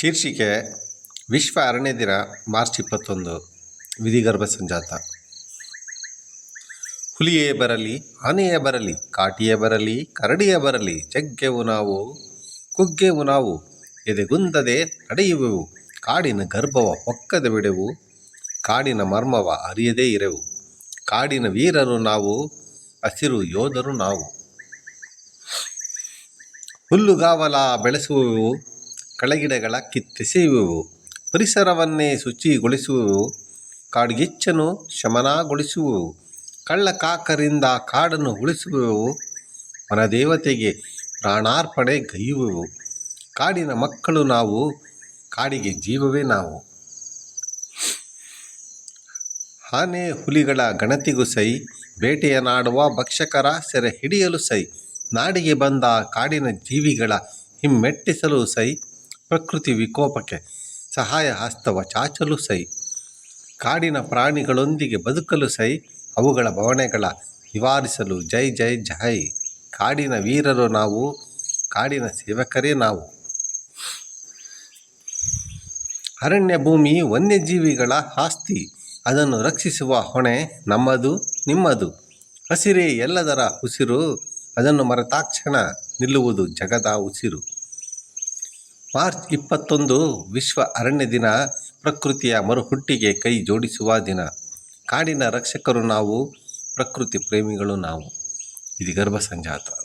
ಶೀರ್ಷಿಕೆ, ವಿಶ್ವ ಅರಣ್ಯ ದಿನ, ಮಾರ್ಚ್ ಇಪ್ಪತ್ತೊಂದು, ವಿಧಿಗರ್ಭ ಸಂಜಾತ. ಹುಲಿಯೇ ಬರಲಿ, ಆನೆಯೇ ಬರಲಿ, ಕಾಟಿಯೇ ಬರಲಿ, ಕರಡಿಯೇ ಬರಲಿ, ಜಗ್ಗೆವು ನಾವು, ಕುಗ್ಗೆವು ನಾವು, ಎದೆಗುಂದದೆ ನಡೆಯುವೆವು, ಕಾಡಿನ ಗರ್ಭವ ಪೊಕ್ಕದ ಬಿಡೆವು, ಕಾಡಿನ ಮರ್ಮವ ಅರಿಯದೇ ಇರೆವು, ಕಾಡಿನ ವೀರರು ನಾವು, ಹಸಿರು ಯೋಧರು ನಾವು. ಹುಲ್ಲುಗಾವಲ ಬೆಳೆಸುವೆವು ಕಳೆಗಿಡಗಳ ಕಿತ್ತೆಸೆಯುವೆವು. ಪರಿಸರವನ್ನೇ ಶುಚಿಗೊಳಿಸುವೆವು. ಕಾಡ್ಗಿಚ್ಚನು ಕಳ್ಳ ಕಾಕರಿಂದ ಕಾಡನ್ನು ಉಳಿಸುವೆವು. ವನದೇವತೆಗೆ ಪ್ರಾಣಾರ್ಪಣೆ ಗೈಯುವೆವು. ಕಾಡಿನ ಮಕ್ಕಳು ನಾವು, ಕಾಡಿಗೆ ಜೀವವೇ ನಾವು. ಆನೆ ಹುಲಿಗಳ ಗಣತಿಗೂ ಸೈ ಬೇಟೆಯ ನಾಡುವ ಭಕ್ಷಕರ ಸೆರೆ ಹಿಡಿಯಲು ಸೈ, ನಾಡಿಗೆ ಬಂದ ಕಾಡಿನ ಜೀವಿಗಳ ಹಿಮ್ಮೆಟ್ಟಿಸಲು ಸೈ ಪ್ರಕೃತಿ ವಿಕೋಪಕ್ಕೆ ಸಹಾಯ ಹಸ್ತವ ಚಾಚಲು ಸೈ. ಕಾಡಿನ ಪ್ರಾಣಿಗಳೊಂದಿಗೆ ಬದುಕಲು ಸೈ, ಅವುಗಳ ಭವನೆಗಳ ನಿವಾರಿಸಲು ಜೈ ಜೈ ಜೈ. ಕಾಡಿನ ವೀರರು ನಾವು, ಕಾಡಿನ ಸೇವಕರೇ ನಾವು. ಅರಣ್ಯ ಭೂಮಿ ವನ್ಯಜೀವಿಗಳ ಆಸ್ತಿ, ಅದನ್ನು ರಕ್ಷಿಸುವ ಹೊಣೆ ನಮ್ಮದು, ನಿಮ್ಮದು. ಹಸಿರೇ ಎಲ್ಲದರ ಉಸಿರು, ಅದನ್ನು ಮರೆತಾಕ್ಷಣ ನಿಲ್ಲುವುದು ಜಗದ ಉಸಿರು. ಮಾರ್ಚ್ ಇಪ್ಪತ್ತೊಂದು ವಿಶ್ವ ಅರಣ್ಯ ದಿನ, ಪ್ರಕೃತಿಯ ಮರುಹುಟ್ಟಿಗೆ ಕೈ ಜೋಡಿಸುವ ದಿನ. ಕಾಡಿನ ರಕ್ಷಕರು ನಾವು, ಪ್ರಕೃತಿ ಪ್ರೇಮಿಗಳು ನಾವು. ಇದು ಗರ್ಭ ಸಂಜಾತ.